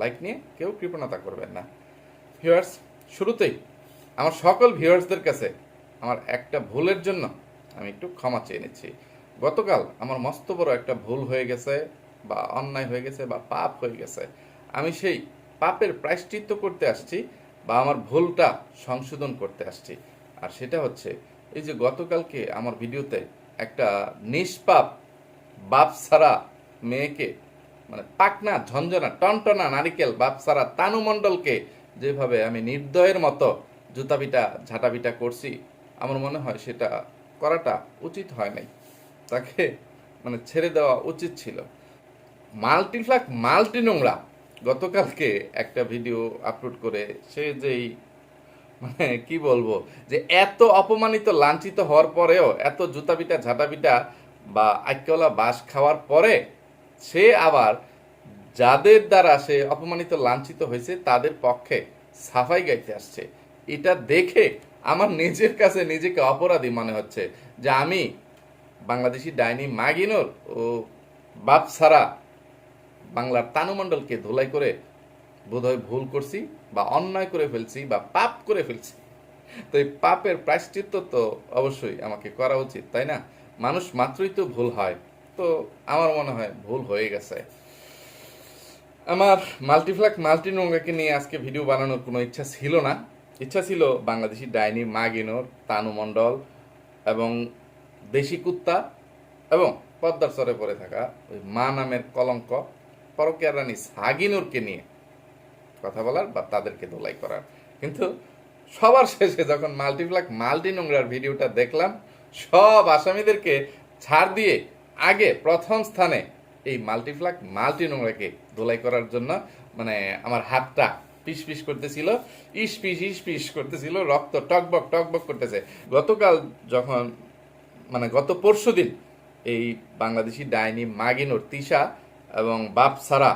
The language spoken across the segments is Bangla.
লাইক নিয়ে কেউ কৃপণতা করবেন না। ভিউয়ার্স শুরুতেই আমার সকল ভিউয়ার্সদের কাছে আমার একটা ভুলের জন্য আমি একটু ক্ষমা চেয়ে নিচ্ছি। গতকাল আমার মস্ত বড় একটা ভুল হয়ে গেছে বা অন্যায় হয়ে গেছে বা পাপ হয়ে গেছে। আমি সেই পাপের প্রায়শ্চিত্ত করতে আসছি বা আমার ভুলটা সংশোধন করতে আসছি। আর সেটা হচ্ছে, এই যে গতকালকে আমার ভিডিওতে একটা নিষ্পাপ বাপ ছাড়া মেয়েকে মানে পাকনা, ঝঞ্ঝনা, টনটনা, নারিকেল বাপ ছাড়া তানু মণ্ডলকে যেভাবে আমি নির্দয়ের মতো জুতাপিটা, ঝাঁটাপিটা করছি, আমার মনে হয় সেটা করাটা উচিত হয় নাই। তাকে মানে ছেড়ে দেওয়া উচিত ছিল। মাল্টিফ্লাক, মাল্টি নোংরা। গতকালকে একটা ভিডিও আপলোড করে সে যেই মানে কি বলব, যে এত অপমানিত, লাঞ্ছিত হওয়ার পরেও এত জুতাপিটা, ঝাঁটাপিটা বা আইকলা বাস খাওয়ার পরে সে আবার যাদের দ্বারা সে অপমানিত, লাঞ্ছিত হয়েছে, তাদের পক্ষে সাফাই গাইতে আসছে। এটা দেখে আমার নিজের কাছে নিজেকে অপরাধী মনে হচ্ছে যে আমি বাংলাদেশি ডাইনি মাগিনোর ও বাপ সারা বাংলার তানুমণ্ডলকে ধুলাই করে বোধহয় ভুল করছি বা অন্যায় করে ফেলছি বা পাপ করে ফেলছি। তো এই পাপের প্রায়শ্চিত্ত তো অবশ্যই আমাকে করা উচিত, তাই না? মানুষ মাত্রই তো ভুল হয়। তো আমার মনে হয় ভুল হয়ে গেছে। আমার মাল্টিফ্ল্যাক মাল্টি নোংরাকে নিয়ে আজকে ভিডিও বানানোর কোনো ইচ্ছা ছিল না। ইচ্ছা ছিল বাংলাদেশি ডাইনি মাগিনোর তানু মণ্ডল এবং দেশি কুত্তা এবং পদ্মার চরে পড়ে থাকা ওই মা নামের কলঙ্ক, পরকিয়ার রানী সাগিনুরকে নিয়ে কথা বলার বা তাদেরকে ধোলাই করার। কিন্তু সবার শেষে যখন মাল্টিপ্লাক মাল্টি নোংরার ভিডিওটা দেখলাম, সব আসামিদেরকে ছাড় দিয়ে আগে প্রথম স্থানে এই মাল্টিপ্লাক মাল্টি নোংরাকে ধোলাই করার জন্য মানে আমার হাতটা পিস পিস করতেছিল, ইস পিস ইস পিস করতেছিল, রক্ত টকবক টকবক করতেছে। গতকাল যখন মানে গত পরশু দিন এই বাংলাদেশি ডাইনি মাগিনুর তিশা এবং বাপ সারা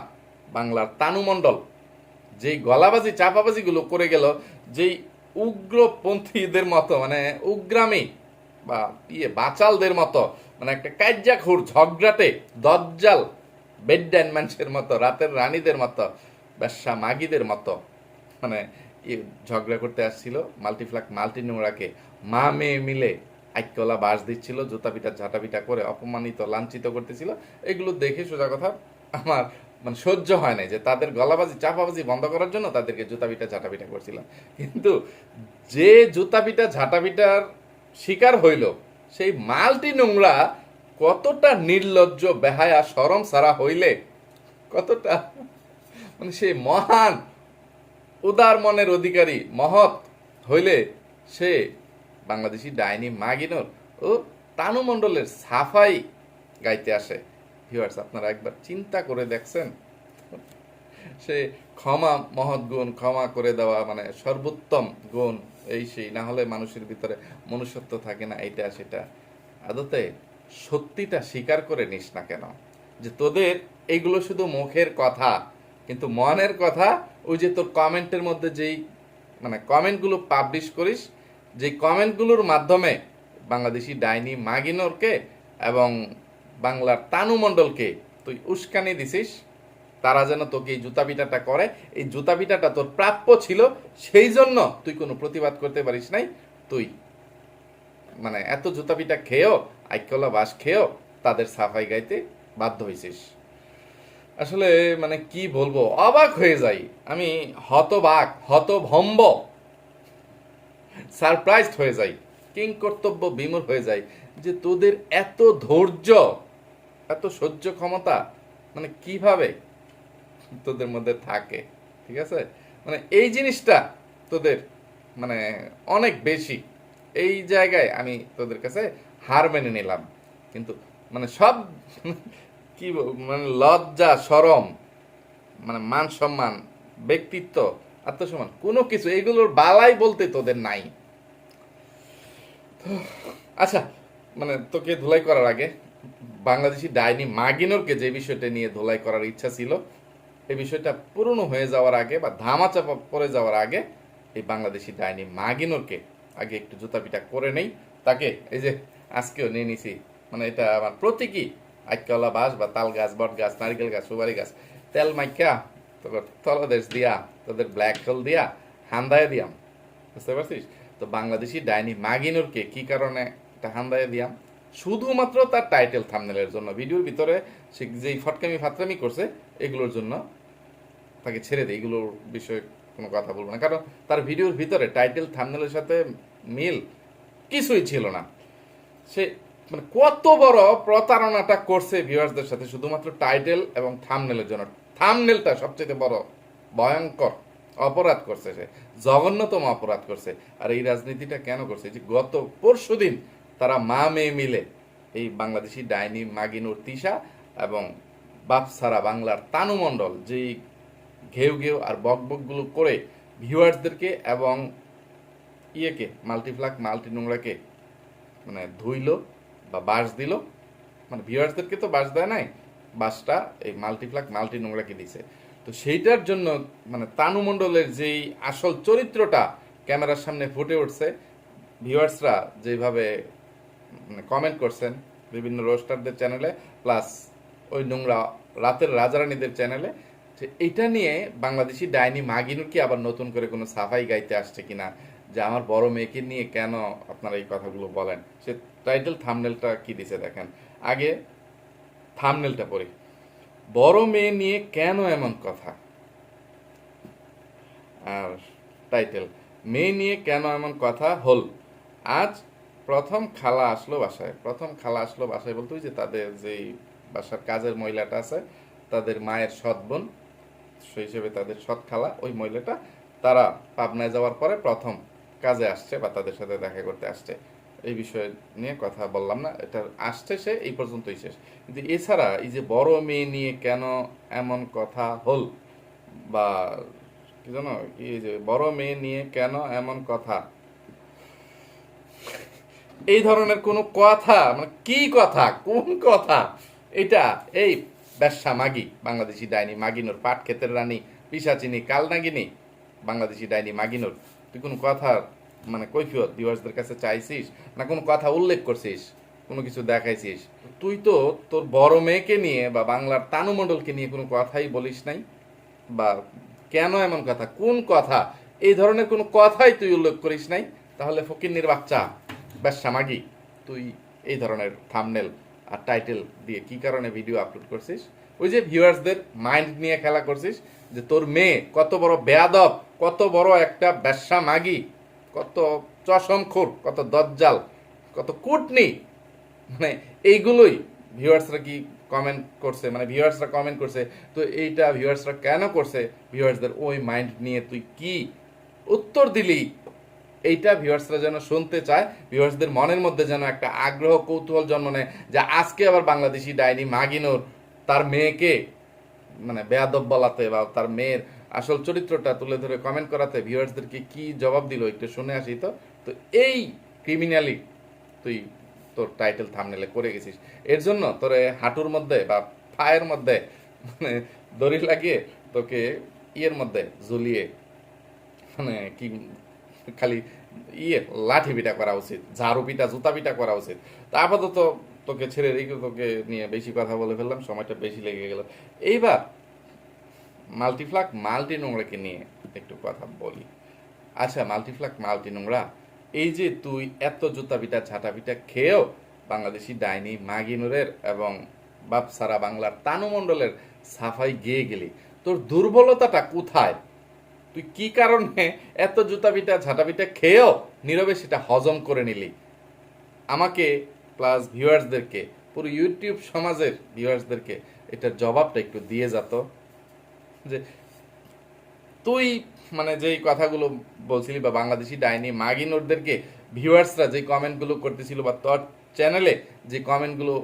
বাংলার তানুমণ্ডল যেই গলাবাজি, চাপাবাজিগুলো করে গেল, যেই উগ্রপন্থীদের মতো মানে উগ্রামী বা ইয়ে বাচালদের মতো মানে একটা কাজ্যাখুর ঝগড়াতে দজ্জাল বেডড্যান মানুষের মতো, রাতের রানীদের মতো, ব্যবসা মাগিদের মতো। মানে ঝগড়া করতে আসছিল, মাল্টিফ্লাক মাল্টি নোংরাকে মা মেয়ে মিলে আইকলা বাস দিচ্ছিল জুতা পিটা ঝাঁটা পিটা করে অপমানিত, লাঞ্ছিত করতেছিল। এগুলো দেখে সোজা কথা আমার মানে সহ্য হয় নাই যে তাদের গলাবাজি, চাপাবাজি বন্ধ করার জন্য তাদেরকে জুতা পিটা ঝাঁটা পিটা করছিলাম। কিন্তু যে জুতা পিটা ঝাঁটা পিটার শিকার হইল সেই মালটি নোংরা কতটা নির্লজ্জ, বেহায়া, সরম সারা হইলে? কতটা? মানে সেই মহান, উদার মনের অধিকারী, মহৎ হইলে সে বাংলাদেশি ডাইনি মাগিনোর ও তানু মণ্ডলের সাফাই গাইতে আসে। ভিউয়ার্স আপনারা একবার চিন্তা করে দেখছেন? সে ক্ষমা, মহৎ গুণ ক্ষমা করে দেওয়া মানে সর্বোত্তম গুণ এই সেই, না হলে মানুষের ভিতরে মনুষ্যত্ব থাকে না, এইটা সেটা। আদতে সত্যিটা স্বীকার করে নিস না কেন? যে তোদের এইগুলো শুধু মুখের কথা, কিন্তু মনের কথা, ওই যে তোর কমেন্টের মধ্যে যেই মানে কমেন্টগুলো পাবলিশ করিস যে কমেন্টগুলোর মাধ্যমে বাংলাদেশি ডাইনি মাগিনোরকে এবং বাংলার তানু মণ্ডলকে তুই উস্কানি দিছিস তারা যেন তোকে এই জুতা পিটাটা করে। এই জুতা পিটাটা তোর প্রাপ্য ছিল, সেই জন্য তুই কোনো প্রতিবাদ করতে পারিস নাই। তুই মানে এত জুতা পিটা খেয়েও, আইকলা বাস খেয়েও তাদের সাফাই গাইতে বাধ্য হয়েছিস আসলে মানে কি বলব, অবাক হয়ে যাই। আমি হতবাক, হতভম্ব সারপ্রাইজড হয়ে যাই, কিং কর্তব্য বিমূর হয়ে যায় যে তোদের এত ধৈর্য, এত সহ্য ক্ষমতা মানে কীভাবে তোদের মধ্যে থাকে, ঠিক আছে? মানে এই জিনিসটা তোদের মানে অনেক বেশি। এই জায়গায় আমি তোদের কাছে হার মেনে নিলাম। কিন্তু মানে সব কি মানে লজ্জা, সরম মানে মান সম্মান, ব্যক্তিত্ব, আত্মসম্মান, কোনো কিছু, এগুলোর বালাই বলতে তোদের নাই। আচ্ছা মানে তোকে ধুলাই করার আগে বাংলাদেশি ডাইনি মাগিনোরকে যে বিষয়টা নিয়ে ধুলাই করার ইচ্ছা ছিল এই বিষয়টা পুরনো হয়ে যাওয়ার আগে বা ধামাচাপা পড়ে যাওয়ার আগে এই বাংলাদেশি ডাইনি মাগিনোরকে আগে একটু জুতা পিটা করে নেই। তাকে এই যে আজকেও নিয়ে নিছি। মানে এটা আমার প্রতীকী। আইকলা বাস বা তাল গাছ, বট গাছ, নারিকেল গাছ, সুপারি গাছ। তেল মাইকা তারপর তলদেশ দিয়া, তাদের ব্ল্যাক হোল দিয়া, হান্দায় দিয়াম। বুঝতে পারছিস? তো বাংলাদেশি ডাইনি মাগিনুরকে কি কারণে এটা হান্দায় দিয়াম? শুধুমাত্র তার টাইটেল থামনেলের জন্য। ভিডিওর ভিতরে সে যেই ফটকামি ফাতরামি করছে, এগুলোর জন্য তাকে ছেড়ে দেয়, এগুলোর বিষয়ে কোনো কথা বলব না। কারণ তার ভিডিওর ভিতরে টাইটেল থামনেলের সাথে মিল কিছুই ছিল না। সে মানে কত বড় প্রতারণাটা করছে ভিউয়ার্সদের সাথে, শুধুমাত্র টাইটেল এবং থামনেলের জন্য। থামনেলটা সবচেয়ে বড় ভয়ঙ্কর অপরাধ করছে সে, জঘন্যতম অপরাধ করছে। আর এই রাজনীতিটা কেন করছে? যে গত পরশুদিন তারা মা মেয়ে মিলে এই বাংলাদেশি ডাইনি মাগিনুর তিশা এবং বাপসারা বাংলার তানু মণ্ডল, যেই ঘেউ ঘেউ আর বক বকগুলো করে ভিউয়ার্সদেরকে এবং ইয়েকে মাল্টিফ্লাক মাল্টি নোংরাকে মানে ধুইল বা বাস দিল। মানে ভিউয়ার্সদেরকে তো বাস দেয় নাই বাসটা এই মাল্টিপ্লাক মাল্টি নোংরাকে দিছে। তো সেইটার জন্য মানে তানুমণ্ডলের যেই আসল চরিত্রটা ক্যামেরার সামনে ফুটে উঠছে, ভিউয়ার্সরা যেভাবে মানে কমেন্ট করছেন বিভিন্ন রোস্টারদের চ্যানেলে, প্লাস ওই নোংরা রাতের রাজারানীদের চ্যানেলে এটা নিয়ে বাংলাদেশি ডাইনি মাগিনুর কি আবার নতুন করে কোনো সাফাই গাইতে আসছে কিনা? যে আমার বড় মেয়েকে নিয়ে কেন আপনারা এই কথাগুলো বলেন? সে টাইটেল থামনেলটা কি দিছে দেখেন? আগে থামনেলটা পড়ি। বড় মেয়ে নিয়ে কেন এমন কথা? আর টাইটেল মেয়ে নিয়ে কেন এমন কথা হল? আজ প্রথম খালা আসলো বাসায়। প্রথম খালা আসলো বাসায় বলতে যে তাদের যেই বাসার কাজের মহিলাটা আছে, তাদের মায়ের সৎ বোন। সেই হিসেবে তাদের সৎ খালা, ওই মহিলাটা, তারা পাবনায় যাওয়ার পরে প্রথম কাজে আসছে বা তাদের সাথে দেখা করতে আসছে। এই বিষয় নিয়ে কথা বললাম না এটা আসছে সে, এই পর্যন্তই শেষ। কিন্তু এছাড়া এই যে বড় মেয়ে নিয়ে কেন এমন কথা হল বা কি জানো এই যে বড় মেয়ে নিয়ে কেন এমন কথা? এই ধরনের কোনো কথা মানে কি কথা, কোন কথা? এটা, এই ব্যবসা মাগি, বাংলাদেশি ডাইনি মাগিনোর পাট ক্ষেতের রানী পিসাচিনি কালনাগিনী বাংলাদেশি ডাইনি মাগিনোর তুই কোনো কথা মানে কৈফিয়ত ভিউয়ার্সদের কাছে চাইছিস না কোনো কথা উল্লেখ করছিস? কোনো কিছু দেখাইছিস? তুই তো তোর বড় মেয়েকে নিয়ে বা বাংলার তানু মণ্ডলকে নিয়ে কোনো কথাই বলিস নাই? বা কেন এমন কথা? কোন কথা? এই ধরনের কোনো কথাই তুই উল্লেখ করিস নাই? তাহলে ফকিন্নির বাচ্চা ব্যবসা মাগি, তুই এই ধরনের থামনেল আর টাইটেল দিয়ে কি কারণে ভিডিও আপলোড করছিস? ওই যে ভিউয়ার্সদের মাইন্ড নিয়ে খেলা করছিস যে তোর মেয়ে কত বড় বেয়াদব, কত বড় একটা ব্যবসা মাগি, কত চশমখোর, কত দজ্জাল, কত কুটনি। মানে এইগুলোই ভিউয়ার্সরা কি কমেন্ট করছে? মানে ভিউয়ার্সরা কমেন্ট করছে, তো এইটা ভিউয়ার্সরা কেন করছে? ভিউয়ার্সদের ওই মাইন্ড নিয়ে তুই কি উত্তর দিলি? এইটা ভিউয়ার্সরা যেন শুনতে চায় ভিউয়ার্সদের মনের মধ্যে যেন একটা আগ্রহ, কৌতূহল জন্ম নেয় যে আজকে আবার বাংলাদেশি ডাইনি মাগিনোর, তার মেয়েকে মানে বেয়াদব বলাতে বা তার মেয়ের আসল চরিত্রটা তুলে ধরে কমেন্ট করাতে ভিউয়ার্সদেরকে কি জবাব দিল একটু শুনে আসি তো। তো এই ক্রিমিনালি তুই তোর টাইটেল থামনেলে করে গেছিস। এর জন্য তোর হাঁটুর মধ্যে বা পায়ের মধ্যে মানে দড়ি লাগিয়ে তোকে ইয়ের মধ্যে ঝুলিয়ে মানে কি খালি ইয়ে লাঠি পিটা করা উচিত, ঝাড়ু পিটা, জুতা পিটা করা উচিত। তা আপাতত তোকে ছেড়ে রেখে তোকে নিয়ে বেশি কথা বলে ফেললাম, সময়টা বেশি লেগে গেল। এইবার মাল্টিফ্লাক, মাল্টি নোংরাকে নিয়ে একটু কথা বলি। আচ্ছা মাল্টিফ্লাক, মাল্টি নোংরা, এই যে তুই এত জুতা পিটা ঝাঁটা পিটা খেয়েও বাংলাদেশি ডাইনি মাগিনুরের এবং বাপসারা বাংলার তানু মণ্ডলের সাফাই গেয়ে গেলি, তোর দুর্বলতাটা কোথায়? তুই কি কারণে এত জুতা পিটা ঝাঁটা পিটা খেয়েও নীরবে সেটা হজম করে নিলি? আমাকে প্লাস ভিউয়ার্সদেরকে পুরো ইউটিউব সমাজের ভিউয়ার্সদেরকে এটার জবাবটা একটু দিয়ে যেত যে তুই মানে যেই কথাগুলো বলছিলি বা বাংলাদেশি ডাইনি মাগিনোরদেরকে ভিউয়ার্সরা যে কমেন্টগুলো করতেছিল বা তোর চ্যানেলে যে কমেন্টগুলো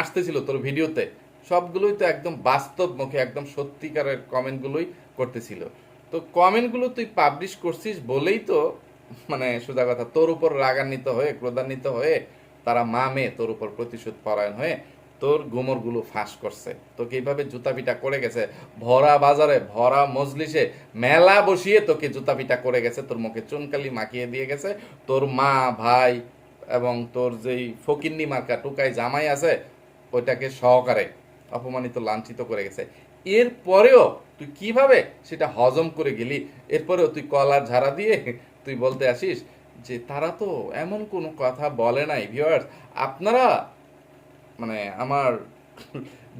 আসতেছিল তোর ভিডিওতে, সবগুলোই তো একদম বাস্তব মুখে, একদম সত্যিকারের কমেন্টগুলোই করতেছিল। তো কমেন্টগুলো তুই পাবলিশ করছিস বলেই তো মানে সোজা কথা, তোর উপর রাগান্বিত হয়ে, ক্রোধান্বিত হয়ে তারা মা মেয়ে তোর উপর প্রতিশোধ পরায়ণ হয়ে তোর গোমরগুলো ফাঁস করছে। তোকে এইভাবে জুতা পিটা করে গেছে, ভরা বাজারে, ভরা মজলিসে, মেলা বসিয়ে তোকে জুতা পিটা করে গেছে, তোর মুখে চুনকালি মাখিয়ে দিয়ে গেছে, তোর মা, ভাই এবং তোর যেই ফকিন্নি মার্কা টুকাই জামাই আছে, ওইটাকে সহকারে অপমানিত লাঞ্ছিত করে গেছে। এরপরেও তুই কীভাবে সেটা হজম করে গেলি? এরপরেও তুই কলার ঝাড়া দিয়ে তুই বলতে আসিস যে, তারা তো এমন কোনো কথা বলে নাই ভিওয়ার্স আপনারা মানে আমার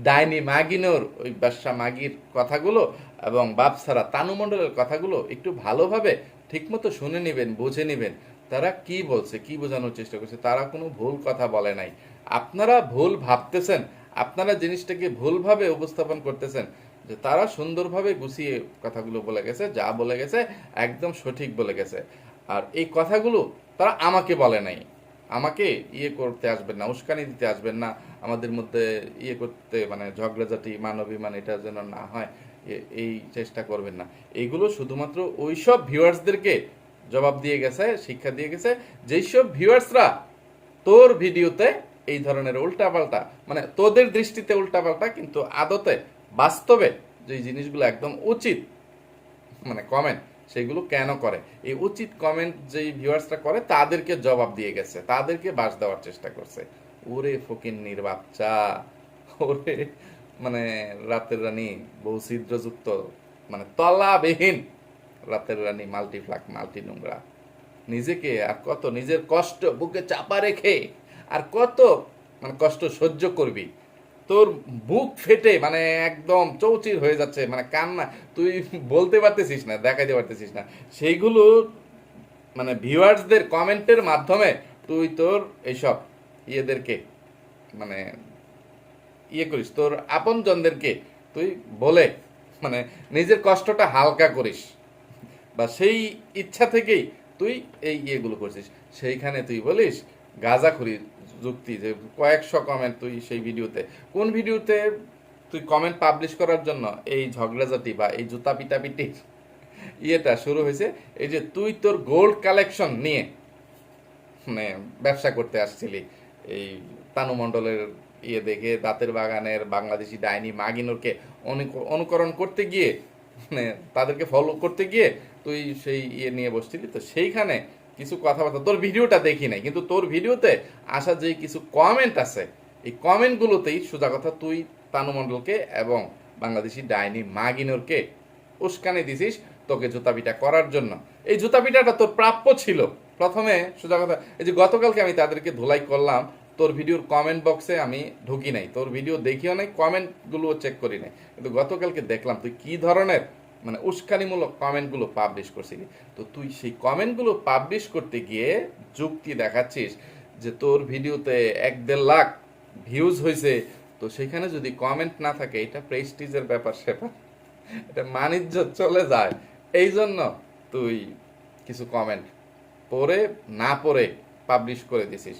ডাইনি মাগিনোর ওই ব্যবসা মাগির কথাগুলো এবং বাপসারা তানু মণ্ডলের কথাগুলো একটু ভালোভাবে ঠিকমতো শুনে নেবেন, বুঝে নেবেন। তারা কি বলছে, কি বোঝানোর চেষ্টা করছে? তারা কোনো ভুল কথা বলে নাই। আপনারা ভুল ভাবতেছেন আপনারা জিনিসটাকে ভুলভাবে উপস্থাপন করতেছেন, যে তারা সুন্দরভাবে গুছিয়ে কথাগুলো বলে গেছে, যা বলে গেছে, একদম সঠিক বলে গেছে। আর এই কথাগুলো তারা আমাকে বলে নাই। আমাকে ইয়ে করতে আসবেন না, উস্কানি দিতে আসবেন না। আমাদের মধ্যে ইয়ে করতে মানে ঝগড়াঝাটি, মানবিমান, এটা যেন না হয় এই চেষ্টা করবেন না। এইগুলো শুধুমাত্র ওইসব ভিউয়ার্সদেরকে জবাব দিয়ে গেছে, শিক্ষা দিয়ে গেছে। যেই সব ভিউয়ার্সরা তোর ভিডিওতে এই ধরনের উল্টাপাল্টা মানে তোদের দৃষ্টিতে উল্টাপাল্টা, কিন্তু আদতে বাস্তবে যে জিনিসগুলো একদম উচিত মানে কমেন্ট সেগুলো কেন করে? এই উচিত কমেন্ট যেই ভিউয়ার্সরা করে, তাদেরকে জবাব দিয়ে গেছে, তাদেরকে বাস দেওয়ার চেষ্টা করছে। ওরে ফকিন্নির বাচ্চা ওরে মানে রাতের রানী, বহু ছিদ্রযুক্ত মানে তলাবিহীন রাতের রানী, মাল্টিফ্লাক, মাল্টি নোংরা। নিজেকে আর কত, নিজের কষ্ট, বুকে চাপা রেখে আর কত মানে কষ্ট সহ্য করবি। তোর বুক ফেটে মানে একদম চৌচির হয়ে যাচ্ছে মানে কান্না। তুই বলতে পারতেছিস না, দেখাইতে পারতেছিস না। সেইগুলো মানে ভিউয়ার্সদের কমেন্টের মাধ্যমে তুই তোর এইসব ইয়েদেরকে মানে ইয়ে করিস, তোর আপনজনদেরকে তুই বলে মানে নিজের কষ্টটা হালকা করিস। বা সেই ইচ্ছা থেকেই তুই এই ইয়েগুলো করছিস। সেইখানে তুই বলিস গাঁজাখুরি যুক্তি যে কয়েকশো কমেন্ট তুই সেই ভিডিওতে। কোন ভিডিওতে তুই কমেন্ট পাবলিশ করার জন্য এই ঝগড়াঝাটি বা এই জুতা পিটাপিটি ইয়েটা শুরু হয়েছে? এই যে তুই তোর গোল্ড কালেকশন নিয়ে মানে ব্যবসা করতে আসছিলি। এই তানু মণ্ডলের ইয়ে দেখে দাঁতের বাগানের বাংলাদেশি ডাইনি মাগিনুরকে অনুক- অনুকরণ করতে গিয়ে মানে তাদেরকে ফলো করতে গিয়ে তুই সেই ইয়ে নিয়ে বসছিলি। তো সেইখানে কিছু কথাবার্তা। তোর ভিডিওটা দেখি নাই, কিন্তু তোর ভিডিওতে আসা যে কিছু কমেন্ট আছে, এই কমেন্টগুলোতেই সোজা কথা তুই তানু মণ্ডলকে এবং বাংলাদেশি ডাইনি মাগিনোরকে উস্কানি দিছিস তোকে জুতাপিটা করার জন্য। এই জুতাপিটাটা তোর প্রাপ্য ছিল। প্রথমে সোজা কথা, এই যে গতকালকে আমি তাদেরকে ধুলাই করলাম, তোর ভিডিওর কমেন্ট বক্সে আমি ঢুকি নাই। তোর ভিডিও দেখিও নাই কমেন্টগুলো চেক করি নাই। কিন্তু গতকালকে দেখলাম, তুই কি ধরনের মানে উস্কানিমূলক কমেন্টগুলো পাবলিশ করছিলি। তো তুই সেই কমেন্টগুলো পাবলিশ করতে গিয়ে যুক্তি দেখাচ্ছিস যে তোর ভিডিওতে এক দেড় লাখ ভিউজ হয়েছে তো সেখানে যদি কমেন্ট না থাকে, এটা প্রেস্টিজের ব্যাপার সেটা এটা মানিজ্য চলে যায়। এই জন্য তুই কিছু কমেন্ট পড়ে, না পড়ে পাবলিশ করে দিছিস।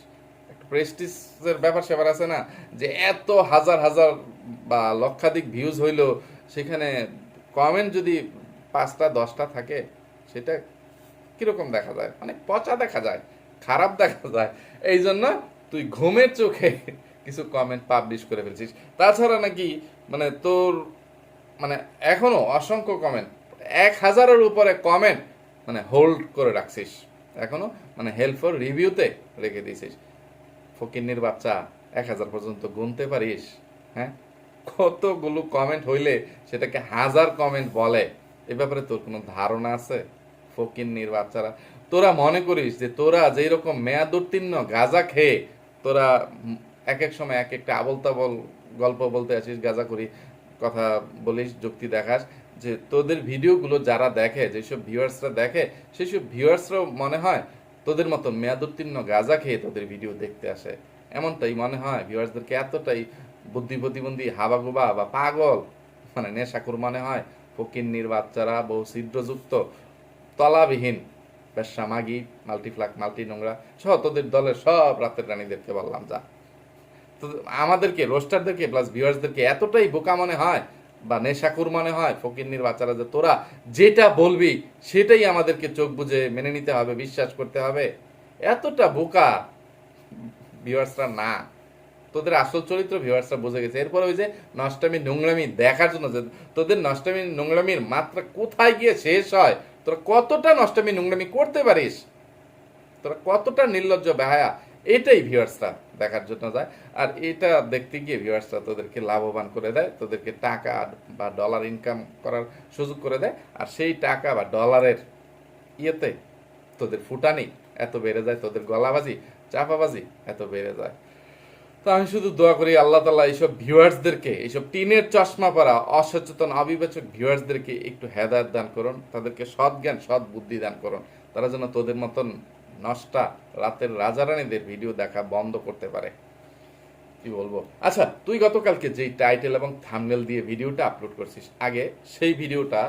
প্রেস্টিজের ব্যাপার সেবার আছে না, যে এত হাজার হাজার বা লক্ষাধিক ভিউজ হইল, সেখানে কমেন্ট যদি পাঁচটা, দশটা থাকে, সেটা কীরকম দেখা যায়? মানে পচা দেখা যায়, খারাপ দেখা যায়। এই জন্য তুই ঘুমের চোখে কিছু কমেন্ট পাবলিশ করে ফেলছিস। তাছাড়া নাকি মানে তোর মানে এখনও অসংখ্য কমেন্ট এক হাজারের উপরে কমেন্ট মানে হোল্ড করে রাখছিস। এখনও মানে হেল্প ফর রিভিউতে রেখে দিয়েছিস। ফকিন্নির বাচ্চা এক হাজার পর্যন্ত গুনতে পারিস হ্যাঁ? কতগুলো কমেন্ট হইলে সেটাকে হাজার কমেন্ট বলে? এ ব্যাপারে তোর কোনো ধারণা আছে? ফকিন্নির বাচ্চারা তোরা মনে করিস যে তোরা যেই রকম মেয়াদ উত্তীর্ণ, গাঁজা খেয়ে তোরা এক এক সময় এক একটা আবল তাবল গল্প বলতে আসিস, গাঁজা করি কথা বলিস, যুক্তি দেখাস, যে তোদের ভিডিওগুলো যারা দেখে, যেসব ভিউয়ার্সরা দেখে, সেসব ভিউয়ার্সরাও মনে হয় তোদের মতো মেয়াদ উত্তীর্ণ, গাঁজা খেয়ে তোদের ভিডিও দেখতে আসে। এমনটাই মনে হয় ভিউয়ার্সদেরকে এতটাই বুদ্ধি প্রতিবন্ধী, হাবাগুবা বা পাগল মানে নেশাকুর মনে হয় ফকিন্নির বাচ্চারা বহু ছিদ্রযুক্ত, তলাবিহীন ব্যবসা মাগি, মাল্টিফ্লাক, মাল্টি নোংরা, সহ তোদের দলের সব রাতের রানীদেরকে বললাম, যা। তো আমাদেরকে, রোস্টারদেরকে প্লাস ভিউয়ার্সদেরকে এতটাই বোকা মনে হয় বা নেশাকুর মনে হয় ফকিন্নির বাচ্চারা যে তোরা যেটা বলবি সেটাই আমাদেরকে চোখ বুঝে মেনে নিতে হবে, বিশ্বাস করতে হবে। এতটা বোকা ভিউয়ার্সরা না। তোদের আসল চরিত্র ভিউয়ার্সরা বুঝে গেছে। এরপরে ওই যে নষ্টামি নোংরামি দেখার জন্য যে তোদের নষ্টামি নোংরামির মাত্রা কোথায় গিয়ে শেষ হয়? তোরা কতটা নষ্টামি নোংরামি করতে পারিস? তোরা কতটা নির্লজ্জ বেহায়া? এটাই ভিউয়ার্সরা দেখার জন্য যায়। আর এটা দেখতে গিয়ে ভিউয়ার্সরা তোদেরকে লাভবান করে দেয়। তোদেরকে টাকা বা ডলার ইনকাম করার সুযোগ করে দেয়। আর সেই টাকা বা ডলারের ইয়েতে তোদের ফুটানি এত বেড়ে যায়, তোদের গলাবাজি, চাপাবাজি এত বেড়ে যায়। তো আমি শুধু দোয়া করি আল্লাহ তালা এইসব ভিউয়ার্সদেরকে, এইসব টিনের চশমা পরা অসচেতন অবিবেচক ভিউয়ার্সদেরকে একটু হেদায়ত দান করুন, তাদেরকে সৎ জ্ঞান, সৎ বুদ্ধি দান করুন। তারা যেন তোদের মতন নষ্টা রাতের রাজারানীদের ভিডিও দেখা বন্ধ করতে পারে। কি বলব? আচ্ছা তুই গতকালকে যেই টাইটেল এবং থামনেল দিয়ে ভিডিওটা আপলোড করছিস, আগে সেই ভিডিওটা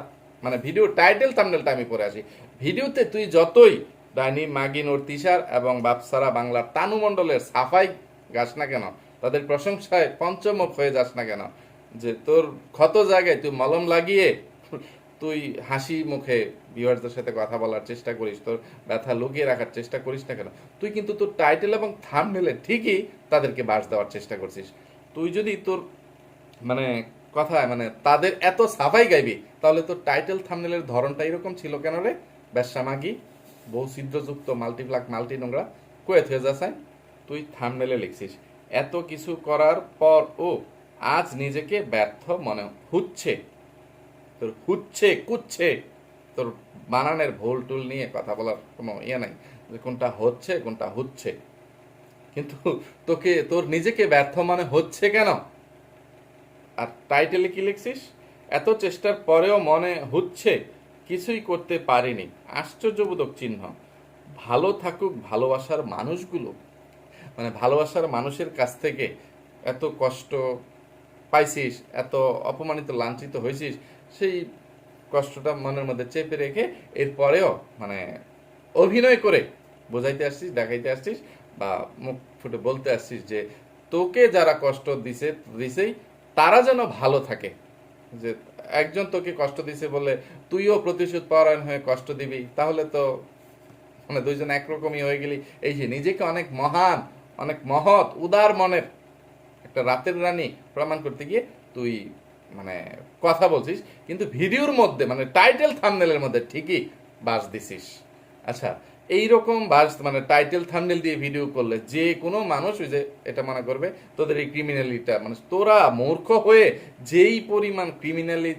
মানে ভিডিও টাইটেল থামনেলটা আমি পরে আসি। ভিডিওতে তুই যতই ডাইনি মাগিন ওর তিসার এবং বাপসারা বাংলার তানু মণ্ডলের সাফাই গাছ না কেন? তাদের প্রশংসায় পঞ্চমুখ হয়ে যাস না কেন? যে তোর ক্ষত জায়গায় তুই মলম লাগিয়ে তুই হাসি মুখে ভিউয়ার্সদের সাথে কথা বলার চেষ্টা করিস, তোর ব্যথা লুকিয়ে রাখার চেষ্টা করিস না কেন? তুই কিন্তু তোর টাইটেল এবং থাম থামনেলে ঠিকই তাদেরকে বাস দেওয়ার চেষ্টা করছিস। তুই যদি তোর মানে কথায় মানে তাদের এত সাফাই গাইবি, তাহলে তোর টাইটেল থামনেলের ধরনটা এরকম ছিল কেন রে? ব্যবসামাগি বহু ছিদ্রযুক্ত মাল্টিপ্লাক মাল্টি নোংরা কয়ে থয়ে যাসাই তুই থামনেলে লিখছিস। এত কিছু করার পর ও আজ নিজেকে ব্যর্থ মনে হচ্ছে। তোর হুচ্ছে, কুচ্ছে। তোর বানানের ভুল টুল নিয়ে কথা বলার কোনো ইয়ে নাই। যে কোনটা হচ্ছে কোনটা হচ্ছে। কিন্তু তোকে, তোর নিজেকে ব্যর্থ মানে হচ্ছে কেন? আর টাইটেলে কি লিখছিস? এত চেষ্টার পরেও মনে হচ্ছে, কিছুই করতে পারিনি। আশ্চর্যবোধক চিহ্ন। ভালো থাকুক ভালোবাসার মানুষগুলো। মানে ভালোবাসার মানুষের কাছ থেকে এত কষ্ট পাইছিস, এত অপমানিত, লাঞ্ছিত হয়েছিস, সেই কষ্টটা মনের মধ্যে চেপে রেখে এরপরেও মানে অভিনয় করে বোঝাইতে আসছিস, দেখাইতে আসছিস বা মুখ ফুটে বলতে আসছিস যে তোকে যারা কষ্ট দিছে, দিছেই তারা যেন ভালো থাকে। যে একজন তোকে কষ্ট দিছে বলে তুইও প্রতিশোধ পরায়ণ হয়ে কষ্ট দিবি, তাহলে তো মানে দুইজন একরকমই হয়ে গেলি। এই যে নিজেকে অনেক মহান অনেক মহৎ, উদার মনের একটা রাতের রানী প্রমাণ করতে গিয়ে তুই মানে কথা বলছিস, কিন্তু ভিডিওর মধ্যে মানে টাইটেল থামনেলের মধ্যে ঠিকই বাস দিছিস। আচ্ছা এইরকম বাস মানে টাইটেল থামনেল দিয়ে ভিডিও করলে যে কোনো মানুষ ওই যে এটা মনে করবে, তোদের এই ক্রিমিনালিটা মানে তোরা মূর্খ হয়ে যেই পরিমাণ ক্রিমিনালি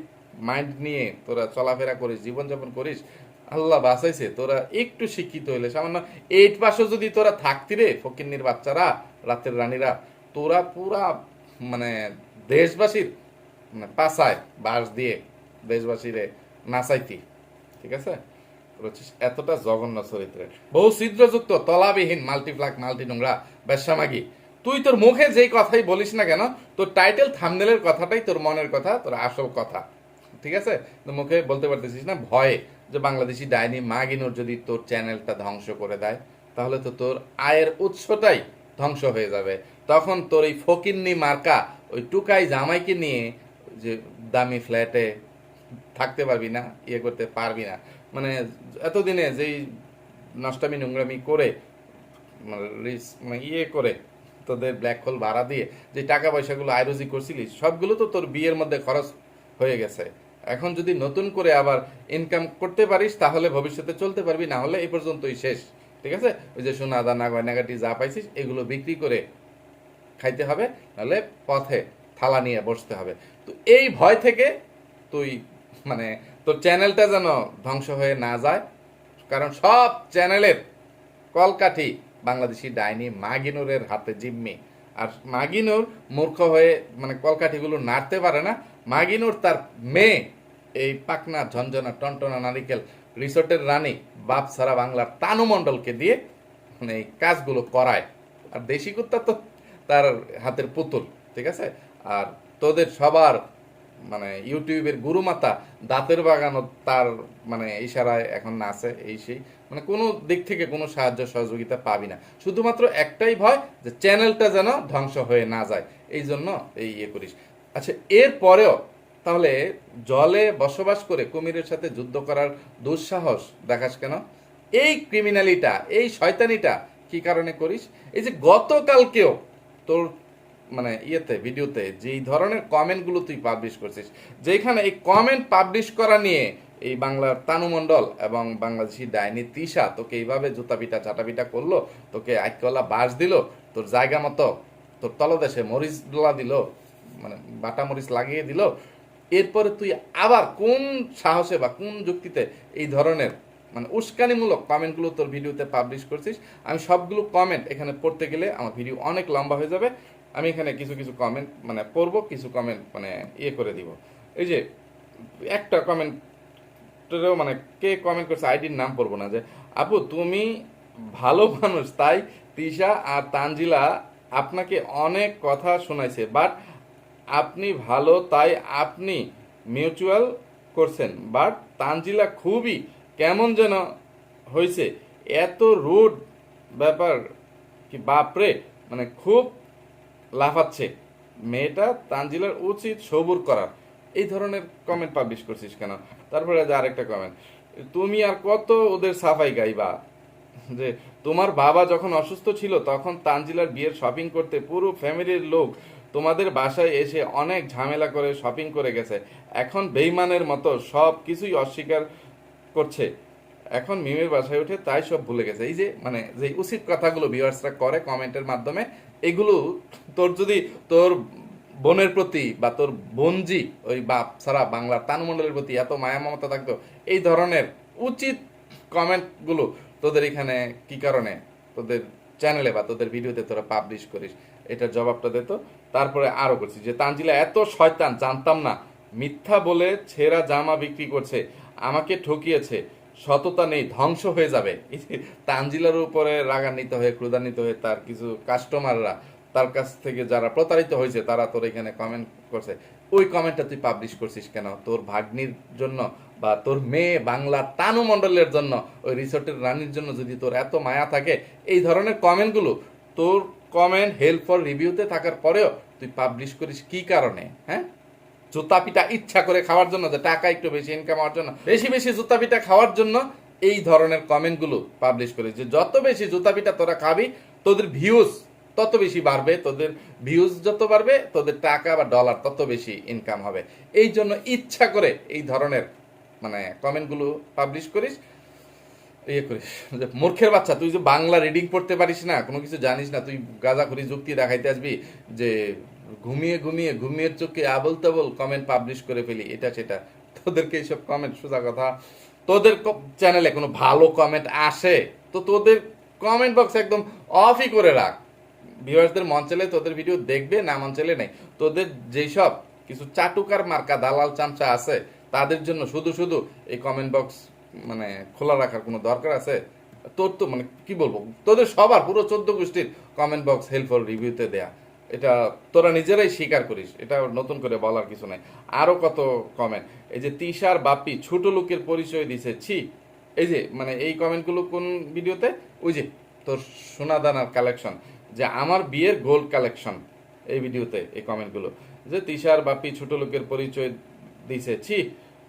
মাইন্ড নিয়ে তোরা চলাফেরা করিস, জীবনযাপন করিস আল্লাহ বাঁচাইছে, তোরা একটু শিক্ষিত হইলে, সামান্য এইট পাশও যদি তোরা থাকতি রে, ফকিন্নির বাচ্চারা, রাতের রানীরা, তোরা পুরা মানে দেশবাসীর মানে পাশায় বাস দিয়ে দেশবাসীরে নাচাইতি, ঠিক আছে? এতটা জঘন্য চরিত্রের বহু ছিদ্রযুক্ত, তলাবিহীন মাল্টিপ্লাক মাল্টি নোংরা বেশামাগি তুই তোর মুখে যেই কথাই বলিস না কেন, তোর টাইটেল থামনেলের কথাটাই তোর মনের কথা, তোর আসল কথা, ঠিক আছে? মুখে বলতে পারতেছিস না, ভয়ে। যে বাংলাদেশি ডাইনি মাগিনুর যদি তোর চ্যানেলটা ধ্বংস করে দেয়, তাহলে তো তোর আয়ের উৎসটাই ধ্বংস হয়ে যাবে। তখন তোর এই ফকিন্নি মার্কা ওই টুকাই জামাইকে নিয়ে যে দামি ফ্ল্যাটে থাকতে পারবি না ইয়ে করতে পারবি না। মানে এতদিনে যেই নষ্টামি নোংরামি করে মানে মানে ইয়ে করে তোদের ব্ল্যাক হোল ভাড়া দিয়ে যে টাকা পয়সাগুলো আয়রোজি করছিলিস, সবগুলো তো তোর বিয়ের মধ্যে খরচ হয়ে গেছে। এখন যদি নতুন করে আবার ইনকাম করতে পারিস, তাহলে ভবিষ্যতে চলতে পারবি, না হলে এই পর্যন্তই শেষ। ঠিক আছে? ওই যে সোনা দানা, গয়নাগাটি যা পাইছিস, এগুলো বিক্রি করে খাইতে হবে, নাহলে পথে থালা নিয়ে বসতে হবে। তো এই ভয় থেকে তুই মানে তোর চ্যানেলটা যেন ধ্বংস হয়ে না যায়। কারণ সব চ্যানেলের কলকাঠি বাংলাদেশি ডাইনি মাগিনুরের হাতে জিম্মি। আর মাগিনুর মূর্খ হয়ে মানে কলকাঠিগুলো নাড়তে পারে না। মাগিনুর তার মেয়ে এই পাকনা ঝঞ্ঝনা টনটনা, নারিকেল রিসোর্টের রানী বাপ সারা বাংলার তানু মণ্ডলকে দিয়ে মানে এই কাজগুলো করায়। আর দেশি কুত্তা তো তার হাতের পুতুল, ঠিক আছে? আর তোদের সবার মানে ইউটিউবের গুরুমাতা দাঁতের বাগানও তার মানে ইশারায় এখন নাচে এই সেই। মানে কোনো দিক থেকে কোনো সাহায্য সহযোগিতা পাবি না। শুধুমাত্র একটাই ভয় যে চ্যানেলটা যেন ধ্বংস হয়ে না যায়। এই জন্য এই ইয়ে করিস। আচ্ছা এর পরেও তাহলে জলে বসবাস করে কুমিরের সাথে যুদ্ধ করার দুঃসাহস দেখাস কেন? এই ক্রিমিনালিটা এই শয়তানিটা কি কারণে করিস? এই যে গতকালকেও তোর মানে ইয়েতে, ভিডিওতে যেই ধরনের কমেন্টগুলো তুই পাবলিশ করছিস যেখানে এই কমেন্ট পাবলিশ করা নিয়ে এই বাংলার তানুমণ্ডল এবং বাংলাদেশি ডাইনি তিশা তোকে এইভাবে জুতা পিটা চাটা পিটা করল, তোকে আইকলা বাস দিল, তোর জায়গা মতো তোর তলদেশে মরিচ দিল মানে বাটা মরিচ লাগিয়ে দিল এরপরে তুই আবার কোন সাহসে বা কোন যুক্তিতে এই ধরনের মানে উস্কানিমূলক কমেন্টগুলো তোর ভিডিওতে পাবলিশ করছিস, আমি সবগুলো কমেন্ট এখানে পড়তে গেলে আমার ভিডিও অনেক লম্বা হয়ে যাবে। আমি এখানে কিছু কিছু কমেন্ট মানে পড়ব, কিছু কমেন্ট মানে ইয়ে করে দিব। এই যে একটা কমেন্ট মানে কে কমেন্ট করছে আইডির নাম পড়ব না যে, আপু, তুমি ভালো মানুষ, তাই তিশা আর তানজিলা আপনাকে অনেক কথা শোনাইছে বাট আপনি ভালো, তাই আপনি মিউচুয়াল করছেন। বাট তানজিলা খুবই কেমন যেন হয়েছে এত রুড ব্যাপার কি বাপরে মানে খুব লাফাচ্ছে। মেয়েটা তানজিলার উচিত সবুর করার। এই ধরনের কমেন্ট পাবলিশ করছিস কেন? তারপরে যে আরেকটা কমেন্ট তুমি আর কত ওদের সাফাই গাইবা? যে তোমার বাবা যখন অসুস্থ ছিল, তখন তানজিলার বিয়ের শপিং করতে পুরো ফ্যামিলির লোক তোমাদের বাসায় এসে অনেক ঝামেলা করে শপিং করে গেছে। এখন বেইমানের মতো সব কিছুই অস্বীকার করছে। এখন মিমের বাসায় উঠে তাই সব ভুলে গেছে। এই যে মানে যে উচিত কথাগুলো ভিউয়ার্সরা করে কমেন্টের মাধ্যমে, এগুলো তোর যদি তোর বোনের প্রতি বা তোর বঞ্জি ওই বাপ সারা বাংলার তানুমণ্ডলের প্রতি এত মায়া মমতা থাকতো, এই ধরনের উচিত কমেন্টগুলো তোদের এখানে কি কারণে তোদের চ্যানেলে বা তোদের ভিডিওতে তোরা পাবলিশ করিস? এটার জবাবটা দিত তারপরে আরও করছি যে, তানজিলা, এত শয়তান, জানতাম না। মিথ্যা বলে ছেঁড়া জামা বিক্রি করছে, আমাকে ঠকিয়েছে। সততা নেই, ধ্বংস হয়ে যাবে। তানজিলার উপরে রাগান্বিত হয়ে, ক্রোধান্বিত হয়ে তার কিছু কাস্টমাররা তার কাছ থেকে যারা প্রতারিত হয়েছে, তারা তোর এখানে কমেন্ট করছে। ওই কমেন্টটা তুই পাবলিশ করছিস কেন? তোর ভাগ্নির জন্য বা তোর মেয়ে বাংলা তানু মণ্ডলের জন্য, ওই রিসোর্টের রানীর জন্য যদি তোর এত মায়া থাকে, এই ধরনের কমেন্টগুলো তোর কমেন্ট হেল্প ফর রিভিউতে থাকার পরেও তুই পাবলিশ করিস কি কারণে হ্যাঁ? জুতা পিঠা ইচ্ছা করে খাওয়ার জন্য, যে টাকা একটু বেশি ইনকাম হওয়ার জন্য, বেশি বেশি জুতা পিঠা খাওয়ার জন্য এই ধরনের কমেন্টগুলো পাবলিশ করিস। যে যত বেশি জুতা পিঠা তোরা খাবি, তোদের ভিউজ তত বেশি বাড়বে, তোদের ভিউজ যত বাড়বে, তোদের টাকা বা ডলার তত বেশি ইনকাম হবে। এই জন্য ইচ্ছা করে এই ধরনের মানে কমেন্টগুলো পাবলিশ করিস। ইয়ে করিস। যে মূর্খের বাচ্চা, তুই যে বাংলা রিডিং পড়তে পারিস না, কোনো কিছু জানিস না, তুই গাজা করি যুক্তি দেখাইতে আসবি যে ঘুমিয়ে ঘুমিয়ে ঘুমিয়ে চোখে আবল তাবল কমেন্ট পাবলিশ করে ফেলি, এটা সেটা। তোদেরকে এইসব কমেন্ট সোজা কথা। তোদের চ্যানেলে কোনো ভালো কমেন্ট আসে, তো তোদের কমেন্ট বক্স একদম অফই করে রাখ। ভিউয়ার্সদের মন চাইলে তোদের ভিডিও দেখবে, না মন চাইলে নেই। তোদের যেই সব কিছু চাটুকার মার্কা দালাল চামচা আছে, তাদের জন্য শুধু শুধু এই কমেন্ট বক্স মানে খোলা রাখার কোনো দরকার আছে? তোর তো মানে কি বলব? তোদের সবার পুরো চোদ্দ গোষ্ঠীর কমেন্ট বক্স হেল্পফুল রিভিউতে দেয়া। এটা তোরা নিজেরাই স্বীকার করিস। এটা নতুন করে বলার কিছু নাই। আরও কত কমেন্ট এই যে তিশার বাপি ছোট লোকের পরিচয় দিছে। ছি, এই যে মানে এই কমেন্টগুলো কোন ভিডিওতে ওই যে, তোর সোনা দানার কালেকশন যে আমার বিয়ের গোল্ড কালেকশন এই ভিডিওতে এই কমেন্টগুলো যে তিশার বাপি ছোট লোকের পরিচয় দিছে। ছি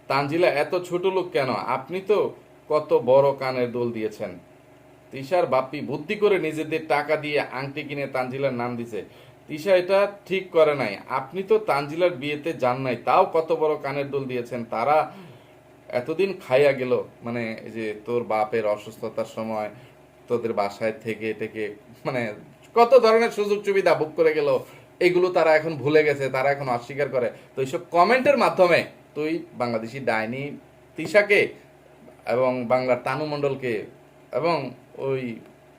তানজিলা, এত ছোট লোক কেন? আপনি তো কত বড় কানের দোল দিয়েছেন। তিশার বাপি বুদ্ধি করে নিজেদের টাকা দিয়ে আংটি কিনে তানজিলার নাম দিছে। তিশা এটা ঠিক করে নাই। আপনি তো তানজিলার বিয়েতে যান নাই, তাও কত বড় কানের দোল দিয়েছেন। তারা এতদিন খাইয়া গেল মানে যে তোর বাপের অসুস্থতার সময় তোদের বাসায় থেকে থেকে মানে কত ধরনের সুযোগ সুবিধা বুক করে গেল, এগুলো তারা এখন ভুলে গেছে, তারা এখন অস্বীকার করে। তো এইসব কমেন্টের মাধ্যমে তুই বাংলাদেশি ডাইনি তিশাকে এবং বাংলার তানু মণ্ডলকে এবং ওই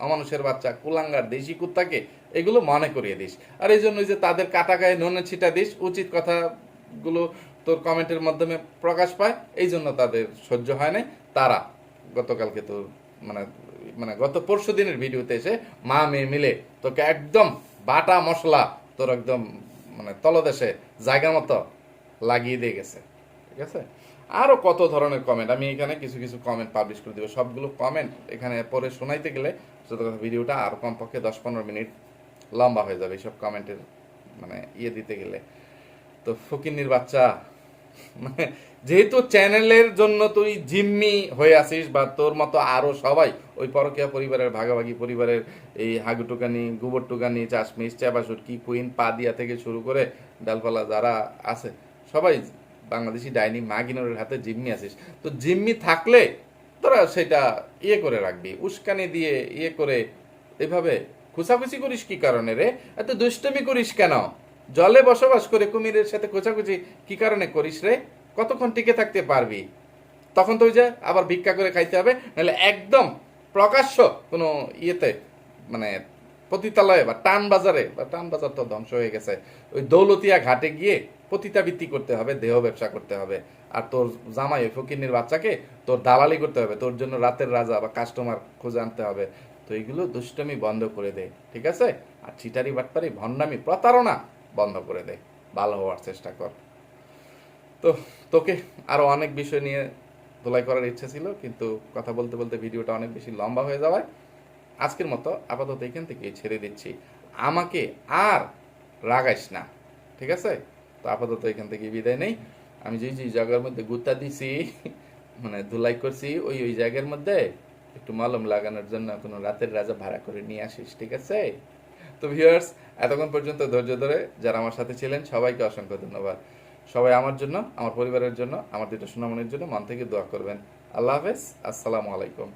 অমানুষের বাচ্চা কুলাঙ্গার দেশি কুত্তাকে এগুলো মনে করিয়ে দিস। আর এই জন্য যে তাদের কাটা গায়ে নুনের ছিটা দিস, উচিত কথাগুলো তোর কমেন্টের মাধ্যমে প্রকাশ পায়, এই জন্য তাদের সহ্য হয় নাই। তারা গতকালকে তোর মানে মানে গত পরশু দিনের ভিডিওতে এসে মা মেয়ে মিলে তোকে একদম বাটা মশলা তোর একদম মানে তলদেশে জায়গা মতো লাগিয়ে দিয়ে গেছে। ঠিক আছে? আরও কত ধরনের কমেন্ট আমি এখানে কিছু কিছু কমেন্ট পাবলিশ করে দিব। সবগুলো কমেন্ট এখানে পরে শোনাইতে গেলে ভিডিওটা আর কমপক্ষে দশ পনেরো মিনিট লম্বা হয়ে যাবে এইসব কমেন্টের মানে ইয়ে দিতে গেলে। তো ফকিন্নির বাচ্চা মানে যেহেতু চ্যানেলের জন্য তুই জিম্মি হয়ে আসিস বা তোর মতো আরও সবাই, ওই পরকিয়া পরিবারের, ভাগাভাগি পরিবারের এই হাগুটুকানি গোবর টুকানি চাশমিশ চাপাসুট কি কুইন পা দিয়া থেকে শুরু করে ডালপালা যারা আছে, সবাই বাংলাদেশি ডাইনি মাগিনোরের হাতে জিম্মি আছিস। তো জিম্মি থাকলে তোরা সেটা ইয়ে করে রাখবি, উস্কানি দিয়ে ইয়ে করে এভাবে খুচাখুচি করিস কি কারণে রে? এত দুষ্টমি করিস কেন? জলে বসবাস করে কুমিরের সাথে খোঁচাখুচি কি কারণে করিস রে? কতক্ষণ টিকে থাকতে পারবি? তখন তো ওই যে আবার ভিক্ষা করে খাইতে হবে, নাহলে একদম প্রকাশ্য কোনো ইয়েতে মানে পতিতালয়ে বা টান বাজারে, বা টান বাজার তো ধ্বংস হয়ে গেছে। ওই দৌলতিয়া ঘাটে গিয়ে পতিতাবৃত্তি করতে হবে, দেহ ব্যবসা করতে হবে। আর তোর জামাই ওই ফকিরনির বাচ্চাকে তোর দালালি করতে হবে, তোর জন্য রাতের রাজা বা কাস্টমার খুঁজে আনতে হবে। তো এইগুলো দুষ্টমি বন্ধ করে দে, ঠিক আছে? আর চিটারি বাটপারি, ভণ্ডামি, প্রতারণা বন্ধ করে দে, ভালো হওয়ার চেষ্টা কর। তো তোকে আরও অনেক বিষয় নিয়ে ধোলাই করার ইচ্ছে ছিল, কিন্তু কথা বলতে বলতে ভিডিওটা অনেক বেশি লম্বা হয়ে যাওয়ায় আজকের মতো আপাতত এখান থেকে ছেড়ে দিচ্ছি। আমাকে আর রাগাইস না, ঠিক আছে? তো আপাতত এখান থেকে বিদায় নেই। আমি যে যে জায়গার মধ্যে গুতা দিছি মানে ধুলাই করছি, ওই ওই জায়গার মধ্যে একটু মলম লাগানোর জন্য কোনো রাতের রাজা ভাড়া করে নিয়ে আসিস, ঠিক আছে? তো ভিউয়ার্স এতক্ষণ পর্যন্ত ধৈর্য ধরে যারা আমার সাথে ছিলেন, সবাইকে অসংখ্য ধন্যবাদ। সবাই আমার জন্য, আমার পরিবারের জন্য, আমার দুটো সুনামনের জন্য মন থেকে দোয়া করবেন। আল্লাহ হাফেজ, আসসালামু আলাইকুম।